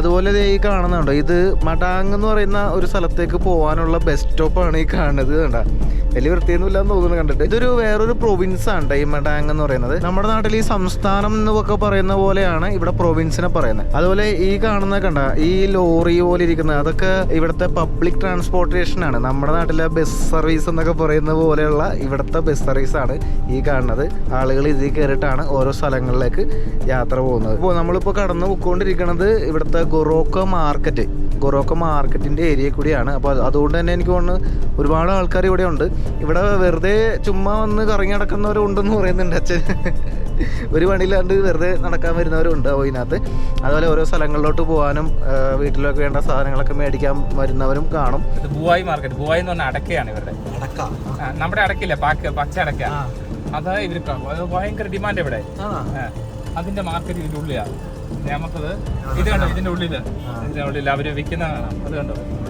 അതുപോലെ ഈ കാണുന്നുണ്ടോ? ഇത് മടാങ് എന്ന് പറയുന്ന ഒരു സ്ഥലത്തേക്ക് പോകാനുള്ള ബസ് സ്റ്റോപ്പാണ് ഈ കാണുന്നത് കണ്ട? വലിയ വൃത്തിയൊന്നുമില്ല എന്ന് തോന്നുന്നു കണ്ടിട്ട്. ഇതൊരു വേറൊരു പ്രൊവിൻസ് ആണ് ഡൈമഡാങ് എന്ന് പറയുന്നത്. നമ്മുടെ നാട്ടിൽ ഈ സംസ്ഥാനം എന്നൊക്കെ പറയുന്ന പോലെയാണ് ഇവിടെ പ്രൊവിൻസിനെ പറയുന്നത്. അതുപോലെ ഈ കാണുന്ന കണ്ട ഈ ലോറി പോലെ ഇരിക്കുന്ന അതൊക്കെ ഇവിടുത്തെ പബ്ലിക് ട്രാൻസ്പോർട്ടേഷൻ ആണ്. നമ്മുടെ നാട്ടിലെ ബസ് സർവീസ് എന്നൊക്കെ പറയുന്ന പോലെയുള്ള ഇവിടുത്തെ ബസ് സർവീസ് ആണ് ഈ കാണുന്നത്. ആളുകൾ ഇതിൽ കയറിയിട്ടാണ് ഓരോ സ്ഥലങ്ങളിലേക്ക് യാത്ര പോകുന്നത്. ഇപ്പോൾ നമ്മളിപ്പോൾ കടന്നു പോയിക്കൊണ്ടിരിക്കുന്നത് ഇവിടുത്തെ ഗൊറോക്ക മാർക്കറ്റ്. ഗൊറോക്ക മാർക്കറ്റിന്റെ ഏരിയ കൂടിയാണ്. അപ്പോൾ അതുകൊണ്ട് തന്നെ എനിക്ക് തോന്നുന്നു ഒരുപാട് ആൾക്കാർ ഇവിടെ ഉണ്ട്. ഇവിടെ വെറുതെ ചുമ്മാ വന്ന് കറങ്ങി നടക്കുന്നവരും ഉണ്ടെന്ന് പറയുന്നുണ്ട് അച്ഛൻ. ഒരു പണിയില്ലാണ്ട് വെറുതെ നടക്കാൻ വരുന്നവരുണ്ട് അപ്പോൾ ഇതിനകത്ത്. അതുപോലെ ഓരോ സ്ഥലങ്ങളിലോട്ട് പോകാനും വീട്ടിലൊക്കെ വേണ്ട സാധനങ്ങളൊക്കെ മേടിക്കാൻ വരുന്നവരും കാണും. ഇത് ബുവായി മാർക്കറ്റ്. ബുവായി എന്ന് പറഞ്ഞാൽ അടക്കയാണ് ഇവരുടെ. ആ, നമ്മുടെ അടക്കില്ല പാക്ക് പച്ച അടക്ക. അത് ഇവർക്ക് അത് ഭയങ്കര ഡിമാൻഡ് ഇവിടെ. ആ, അതിന്റെ മാർക്കറ്റ് ഇതിന്റെ ഉള്ളിലാണ് നമുക്കത് ഇത് കണ്ടോ ഇതിന്റെ ഉള്ളിൽ? ഇതിന്റെ ഉള്ളിൽ അവർ വിൽക്കുന്ന കാണാം. അത് കണ്ടോ?